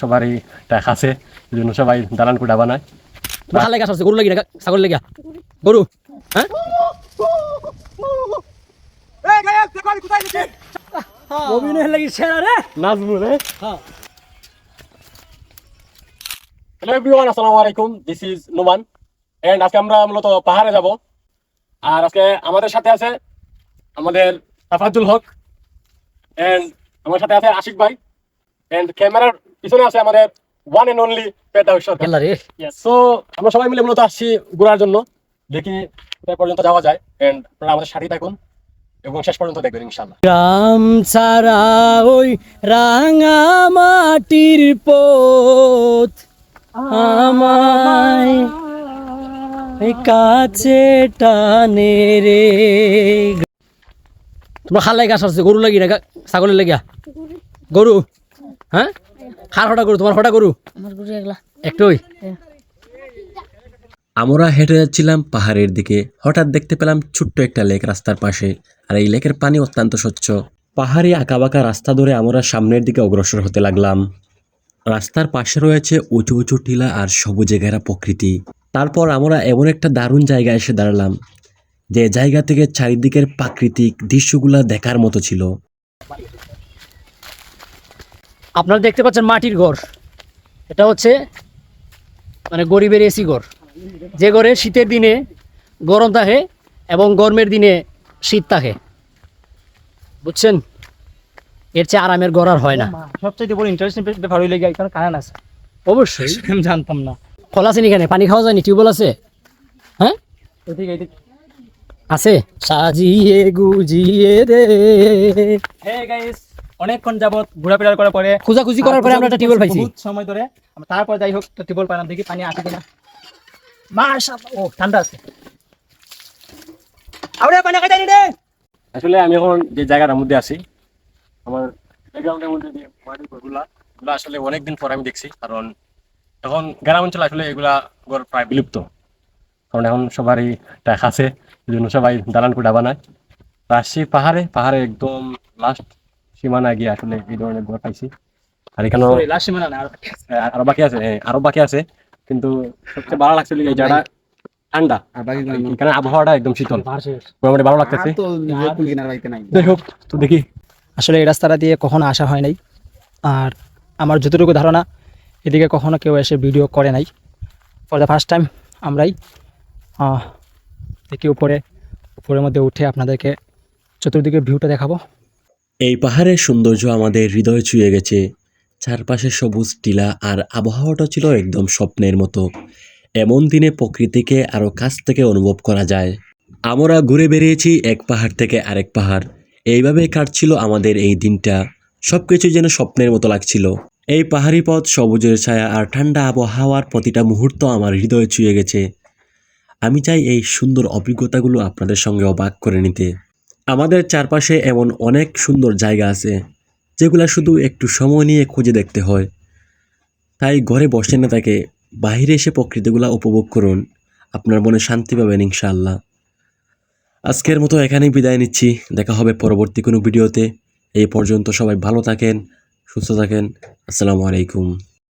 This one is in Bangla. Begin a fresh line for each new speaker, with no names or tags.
সবারই টাকা আছে এই জন্য সবাই দালান কুটা বানায়।
গাছ আছে গরু লাগি না ছাগল লাগি। গরু হ্যাঁ? অভিনয় লাগি সেরা রে?
নাজমুল
হ্যাঁ?
হ্যালো এভরিওয়ান আসসালামু আলাইকুম দিস ইজ নোমান এন্ড আজকে আমরা মূলত পাহাড়ে যাব। আর আজকে আমাদের সাথে আছে আমাদের তাফাজুল হক এন্ড আমার সাথে আছে আশিক ভাই। এন্ড ক্যামেরার পিছনে আছে আমাদের ওয়ান এন্ড অনলি
খেলা
সো আমরা সবাই মিলে মূলত আসছি ঘোরার জন্য। দেখি পর্যন্ত যাওয়া যায়। এন্ড আপনারা আমাদের সাথেই থাকুন এবং শেষ পর্যন্ত দেখবেন ইনশাল্লাহ
গ্রাম ছাড়া ওই রাঙা মাটির পথ আমায় এই কাছে টানে রে। তোমার হালাই গাছ আছে গরু লাগি না গা- ছাগলের লাগিয়া। গরু হ্যাঁ? খার হটা গরু তোমার হটা গরু?
আমার গুরু এগুলা
একটুই?
আমরা হেঁটে যাচ্ছিলাম পাহাড়ের দিকে। হঠাৎ দেখতে পেলাম ছোট্ট একটা লেক রাস্তার পাশে। আর এই লেকের পানি অত্যন্ত স্বচ্ছ। পাহাড়ি আঁকাবাঁকা রাস্তা ধরে আমরা সামনের দিকে অগ্রসর হতে লাগলাম। রাস্তার পাশে রয়েছে উঁচু উঁচু টিলা আর সবুজে ঘেরা প্রকৃতি। তারপর আমরা এমন একটা দারুণ জায়গায় এসে দাঁড়ালাম যে জায়গা থেকে চারিদিকের প্রাকৃতিক দৃশ্যগুলা দেখার মতো ছিল।
আপনারা দেখতে পাচ্ছেন মাটির ঘর। এটা হচ্ছে মানে গরিবের এসি ঘর। যে ঘরে শীতের দিনে গরম থাকে এবং গরমের দিনে শীত থাকে। বুঝছেন? এর চেয়ে আরামের ঘর আর হয় না।
সবচেয়ে বড় ইন্টারেস্টিং ব্যাপার হইলে গিয়ে এখানে কারেন্ট আছে।
অবশ্যই।
আমি জানতাম না।
কল আছে এখানে? পানি খাওয়া যায়নি? টিউবওয়েল আছে? হ্যাঁ? আছে? সাজিয়ে গুজিয়ে দে।
হে গাইস অনেকক্ষণ যাবত ঘোরাফেরা করার পরে
খুঁজাখুঁজি করার পরে আমরা একটা টিউবওয়েল পাইছি।
বহুত সময় ধরে। আমরা তারপর যাই হোক টিউবওয়েল পাইলাম দেখি পানি আছে কিনা। মাশাআল্লাহ। ও ঠান্ডা আছে। আরে পানি নি রে।
আসলে আমি এখন যে জায়গাটার মধ্যে আছি আমার ব্যাকগ্রাউন্ডের মধ্যে যে মাটির ঘরগুলা এগুলো। আসলে অনেকদিন পর আমি দেখছি কারণ এখন গ্রাম অঞ্চলে আসলে এগুলা ঘর প্রায় বিলুপ্ত। কারণ এখন সবারই টাকা আছে এই জন্য সবাই দালান কুটা বানায় তো আসছি পাহাড়ে পাহাড়ে একদম লাস্ট সীমানা গিয়ে আসলে এই ধরনের ঘর পাইছি। আর এখানেও
সরি লাস্ট না
হ্যাঁ, আরও বাকি আছে হ্যাঁ, আরও বাকি আছে কিন্তু সবচেয়ে ভালো লাগছে এই জায়গাটা ঠান্ডা। এখানে আবহাওয়াটা একদম শীতল। মোটামুটি ভালো লাগতেছে। যাই হোক তো দেখি।
আসলে এই রাস্তাটা দিয়ে কখনো আসা হয় নাই। আর আমার যতটুকু ধারণা এদিকে কখনো কেউ এসে ভিডিও করে নাই। ফর দ্য ফার্স্ট টাইম আমরাই আহ, দেখি উপরে উপরের মধ্যে উঠে আপনাদেরকে চতুর্দিকে ভিউটা দেখাবো।
এই পাহাড়ের সৌন্দর্য আমাদের হৃদয় ছুঁয়ে গেছে। চারপাশে সবুজ টিলা আর আবহাওয়াটা ছিল একদম স্বপ্নের মতো। এমন দিনে প্রকৃতিকে আরও কাছ থেকে অনুভব করা যায়। আমরা ঘুরে বেরিয়েছি এক পাহাড় থেকে আরেক পাহাড়। এইভাবে কাটছিল আমাদের এই দিনটা। সব কিছু যেন স্বপ্নের মতো লাগছিল। এই পাহাড়ি পথ, সবুজের ছায়া আর ঠান্ডা আবহাওয়ার প্রতিটা মুহূর্ত আমার হৃদয় ছুঁয়ে গেছে। আমি চাই এই সুন্দর অভিজ্ঞতাগুলো আপনাদের সঙ্গে অবাক করে নিতে। আমাদের চারপাশে এমন অনেক সুন্দর জায়গা আছে, যেগুলা শুধু একটু সময় নিয়ে খুঁজে দেখতে হয়। তাই ঘরে বসে না তাকে বাইরে এসে প্রকৃতিগুলা উপভোগ করুন। আপনার মনে শান্তি পাবেন ইনশাআল্লাহ। আজকের মতো এখানেই বিদায় নিচ্ছি। দেখা হবে পরবর্তী কোনো ভিডিওতে। এই পর্যন্ত সবাই ভালো থাকেন, সুস্থ থাকেন। আসসালামু আলাইকুম।